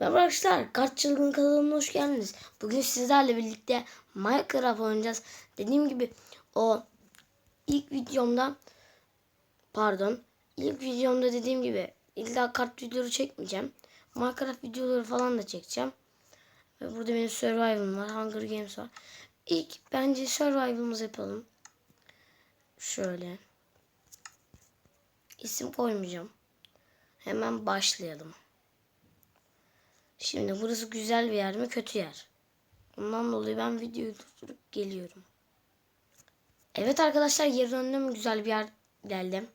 Merhaba arkadaşlar, Kaç Çılgın kanalına hoş geldiniz. Bugün sizlerle birlikte Minecraft oynayacağız. Dediğim gibi o ilk videomda pardon ilk videomda dediğim gibi illa kart videoları çekmeyeceğim. Minecraft videoları falan da çekeceğim. Ve burada benim Survival'ım var, Hunger Games var. İlk bence Survival'ımızı yapalım. Şöyle. İsim koymayacağım. Hemen başlayalım. Şimdi burası güzel bir yer mi kötü yer. Bundan dolayı ben videoyu durdurup geliyorum. Evet arkadaşlar geri döndüm güzel bir yer geldim.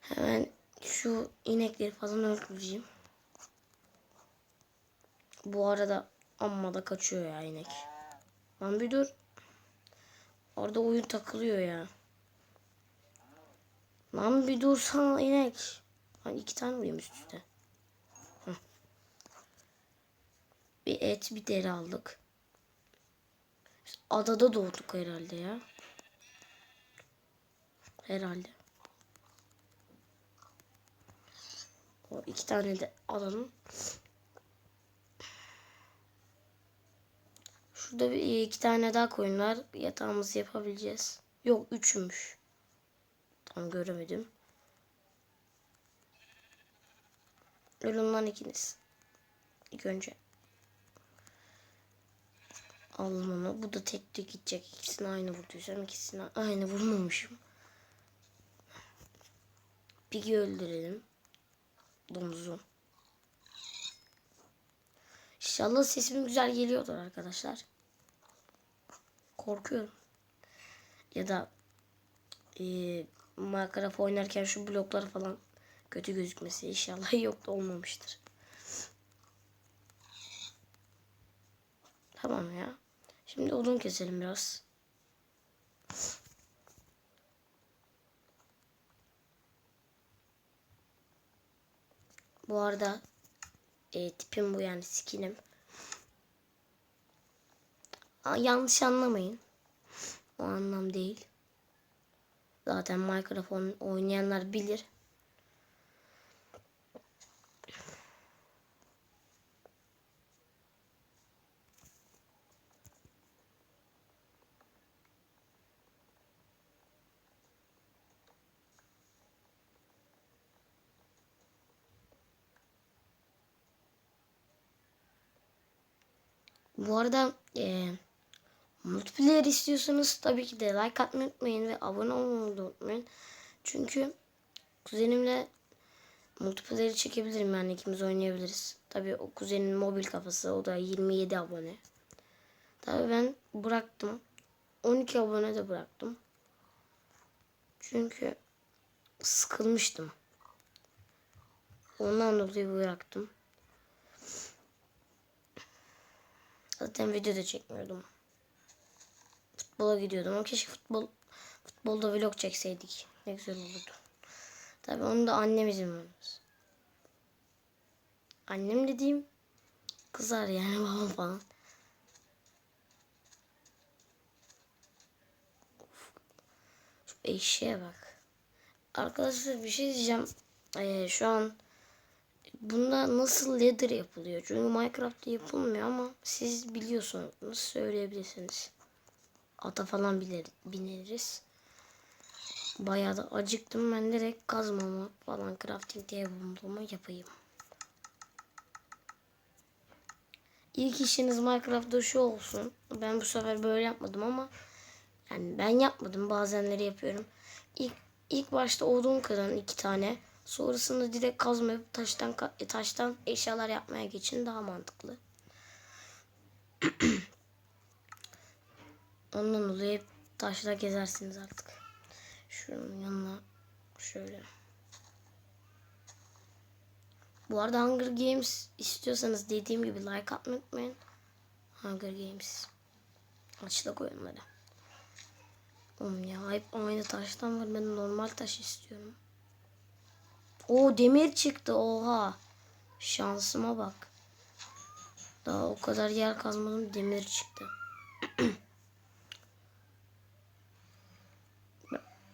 Hemen şu inekleri falan öldüreceğim. Bu arada amma da kaçıyor ya inek. Lan bir dur. Orada oyun takılıyor ya. Lan bir dursana inek. Lan iki tane vurayım üst üste. Bir et bir deri aldık. Biz adada doğduk herhalde ya. Herhalde. O iki tane de alalım. Şurada bir iki tane daha koyun var. Yatağımızı yapabileceğiz. Yok üçmüş. Tam göremedim. Ölün lan ikiniz. İlk önce. Onu. Bu da tek tek gidecek. İkisini aynı vurduysam ikisini aynı vurmamışım. Pig'i öldürelim. Domuzu. İnşallah sesim güzel geliyordur arkadaşlar. Korkuyorum. Ya da e, Minecraft oynarken şu bloklar falan kötü gözükmesi inşallah yok da olmamıştır. Tamam ya. Şimdi odun keselim biraz. Bu arada e, tipim bu yani skinim. Aa, yanlış anlamayın. O anlam değil. Zaten Minecraft oynayanlar bilir. Bu arada e, multiplayer istiyorsanız tabii ki de like atmayı unutmayın ve abone olmayı unutmayın. Çünkü kuzenimle multiplayer çekebilirim yani ikimiz oynayabiliriz. Tabii o kuzenin mobil kafası o da 27 abone. Tabii ben bıraktım. 12 abone de bıraktım. Çünkü sıkılmıştım. Ondan dolayı bıraktım. Zaten video da çekmiyordum. Futbola gidiyordum ama keşke futbol futbolda vlog çekseydik. Ne güzel olurdu. Tabi onu da annem izin vermez. Annem dediğim kızar yani babam falan. Şu eşeğe bak. Arkadaşlar bir şey diyeceğim. Ee, şu an Bunda nasıl leather yapılıyor? Çünkü Minecraft'ta yapılmıyor ama siz biliyorsunuz. Söyleyebilirsiniz? Ata falan bilir, bineriz. Bayağı da acıktım. Ben direkt kazmamı falan crafting diye bulduğumu yapayım. İlk işiniz Minecraft'ta şu olsun. Ben bu sefer böyle yapmadım ama yani ben yapmadım. Bazenleri yapıyorum. İlk, ilk başta odun kırın iki tane. Sonrasında direkt kazma yapıp taştan, e, taştan eşyalar yapmaya geçin daha mantıklı. Ondan dolayı hep taşla gezersiniz artık. Şunun yanına şöyle. Bu arada Hunger Games istiyorsanız dediğim gibi like atmayı unutmayın. Hunger Games. Açlık oyunları. Oğlum ya hep aynı taştan var. Ben normal taş istiyorum. O demir çıktı oha. Şansıma bak. Daha o kadar yer kazmadım demir çıktı.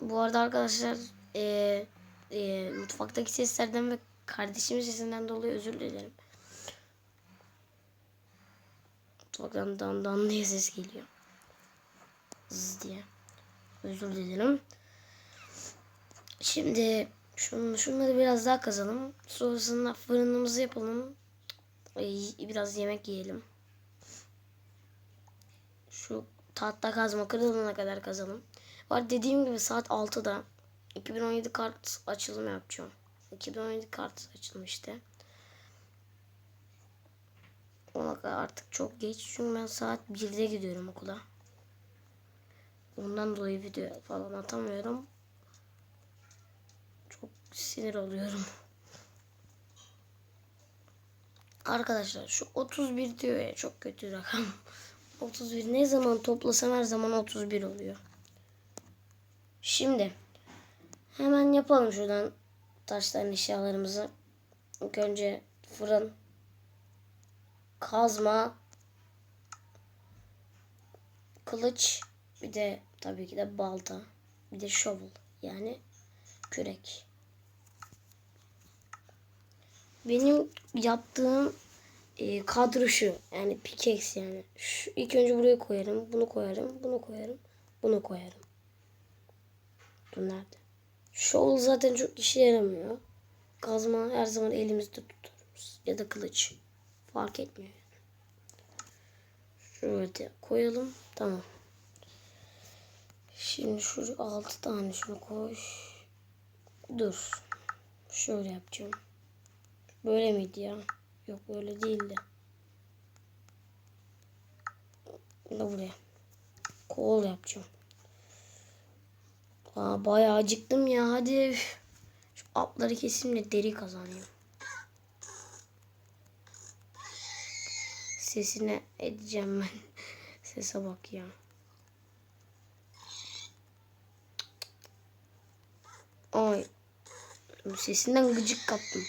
Bu arada arkadaşlar e, e, mutfaktaki seslerden ve Kardeşimin sesinden dolayı özür dilerim. Mutfaktan dan dan diye ses geliyor. Zzz diye. Özür dilerim. Şimdi şunu, şunları biraz daha kazalım. Sonrasında fırınımızı yapalım. Biraz yemek yiyelim. Şu tahta kazma kırılana kadar kazalım. Var dediğim gibi saat 6'da 2017 kart açılımı yapacağım. 2017 kart açılmıştı. Ona kadar artık çok geç. Çünkü ben saat 1'de gidiyorum okula. Ondan dolayı video falan atamıyorum. Sinir oluyorum. Arkadaşlar şu 31 diyor ya çok kötü rakam. 31 ne zaman toplasam her zaman 31 oluyor. Şimdi hemen yapalım şuradan taşların eşyalarımızı. İlk önce fırın, kazma, kılıç, bir de tabii ki de balta, bir de shovel yani kürek. Benim yaptığım e, kadro şu. Yani pickaxe yani. Şu, ilk önce buraya koyarım. Bunu koyarım. Bunu koyarım. Bunu koyarım. Dur nerede? Shovel zaten çok işe yaramıyor. Kazma her zaman elimizde tutuyoruz. Ya da kılıç. Fark etmiyor. Şöyle koyalım. Tamam. Şimdi şu altı tane şunu koy. Dur. Şöyle yapacağım. Böyle miydi ya? Yok böyle değildi. Da buraya. Kol yapacağım. Aa, bayağı acıktım ya. Hadi. Şu atları keseyim de deri kazanayım. Sesine edeceğim ben. Sese bak ya. Ay. Sesinden gıcık kaptım.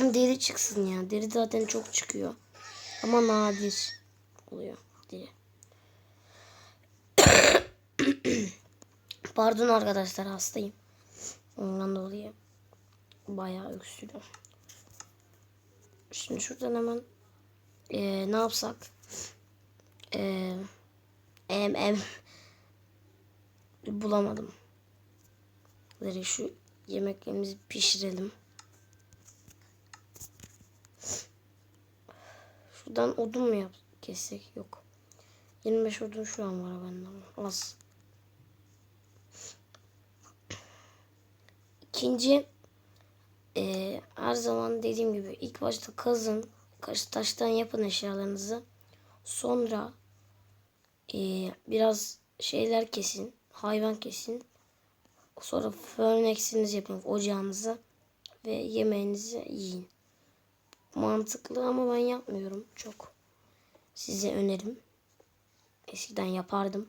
Deri çıksın ya. Deri zaten çok çıkıyor. Ama nadir oluyor deri. Pardon arkadaşlar hastayım. Ondan dolayı bayağı öksürüyorum. Şimdi şuradan hemen ee, ne yapsak? Ee, em em bulamadım. Böyle şu yemeklerimizi pişirelim. Şuradan odun mu yap kessek? Yok. 25 odun şu an var bende az. İkinci e, her zaman dediğim gibi ilk başta kazın. Taştan yapın eşyalarınızı. Sonra e, biraz şeyler kesin. Hayvan kesin. Sonra furnace'inizi yapın ocağınıza ve yemeğinizi yiyin. Mantıklı ama ben yapmıyorum çok. Size önerim. Eskiden yapardım.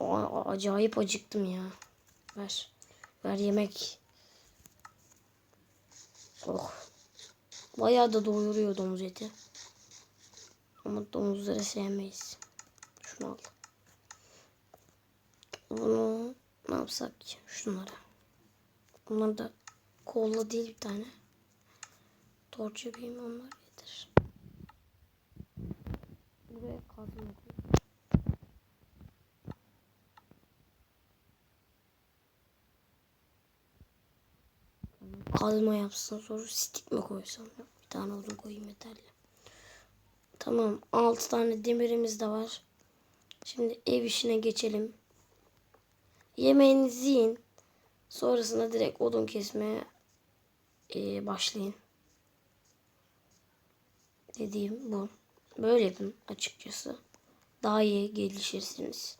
Aa, acayip acıktım ya. Ver. Ver yemek. Oh. Bayağı da doyuruyor domuz eti. Ama domuzları sevmeyiz. Şunu al. Bunu ne yapsak ki? Şunlara. Bunlar da kolla değil bir tane. Torç yapayım onlar yeter. Buraya kazma. Kazma yapsın sonra stik mi koysam? Bir tane odun koyayım yeterli. Tamam 6 tane demirimiz de var. Şimdi ev işine geçelim. Yemeğinizi yiyin. Sonrasında direkt odun kesmeye e, başlayın. Dediğim bu. Böyle yapın açıkçası. Daha iyi gelişirsiniz.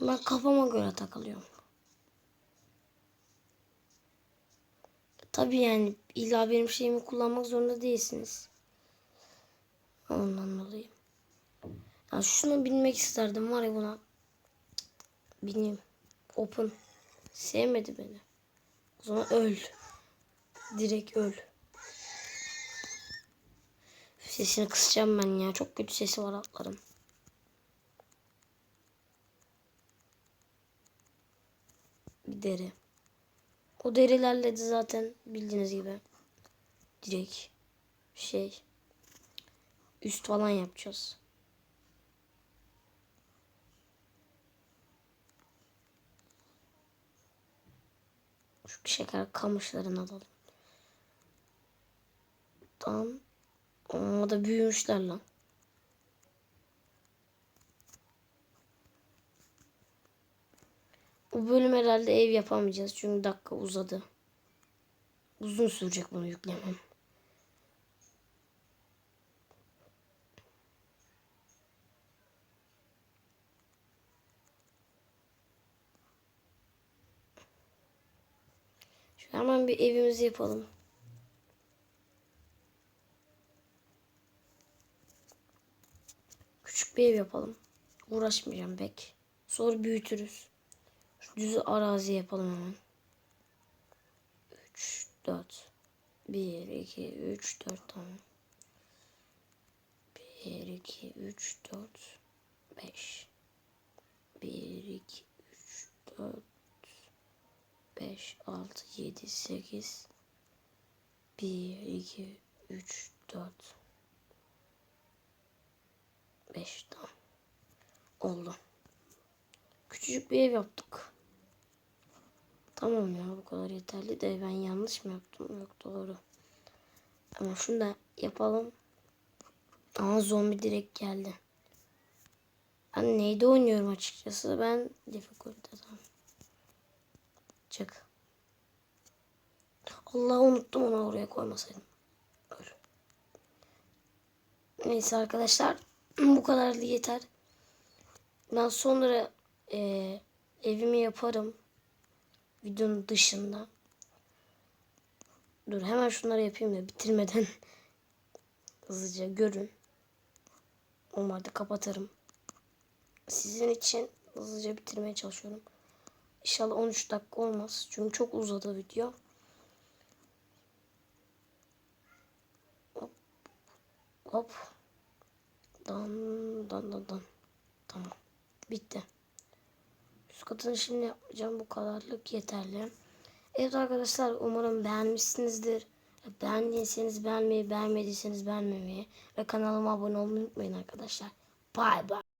Ben kafama göre takılıyorum. Tabii yani illa benim şeyimi kullanmak zorunda değilsiniz. Ondan dolayı. Ya şunu bilmek isterdim var ya buna. Bileyim. Open. Sevmedi beni. O zaman öl. Direkt öl. Sesini kısacağım ben ya. Çok kötü sesi var atların. Bir deri. O derilerle de zaten bildiğiniz gibi direkt şey üst falan yapacağız. Şu şeker kamışlarını alalım. Tamam. Ama da büyümüşler lan. Bu bölüm herhalde ev yapamayacağız. Çünkü dakika uzadı. Uzun sürecek bunu yüklemem. Şu hemen bir evimizi yapalım. Küçük bir ev yapalım. Uğraşmayacağım pek. Sonra büyütürüz. Düz arazi yapalım hemen. 3, 4. 1, 2, 3, 4 tamam. 1, 2, 3, 4, 5. 1, 2, 3, 4, 5, 6, 7, 8. 1, 2, 3, 4. 5 tamam. Oldu. Küçücük bir ev yaptık. Tamam ya bu kadar yeterli de ben yanlış mı yaptım? Yok doğru. Ama şunu da yapalım. Ama zombi direkt geldi. Ben neyde oynuyorum açıkçası? Ben difficulty tamam. Çık. Allah unuttum onu oraya koymasaydım. Neyse arkadaşlar. Bu kadar yeter. Ben sonra e, evimi yaparım. Videonun dışında. Dur hemen şunları yapayım da bitirmeden hızlıca görün. Normalde kapatırım. Sizin için hızlıca bitirmeye çalışıyorum. İnşallah 13 dakika olmaz. Çünkü çok uzadı video. Hop. Hop. Dan dan dan dan. Tamam. Bitti. Katını şimdi yapacağım. Bu kadarlık yeterli. Evet arkadaşlar umarım beğenmişsinizdir. Beğendiyseniz beğenmeyi, beğenmediyseniz beğenmemeyi ve kanalıma abone olmayı unutmayın arkadaşlar. Bye bye.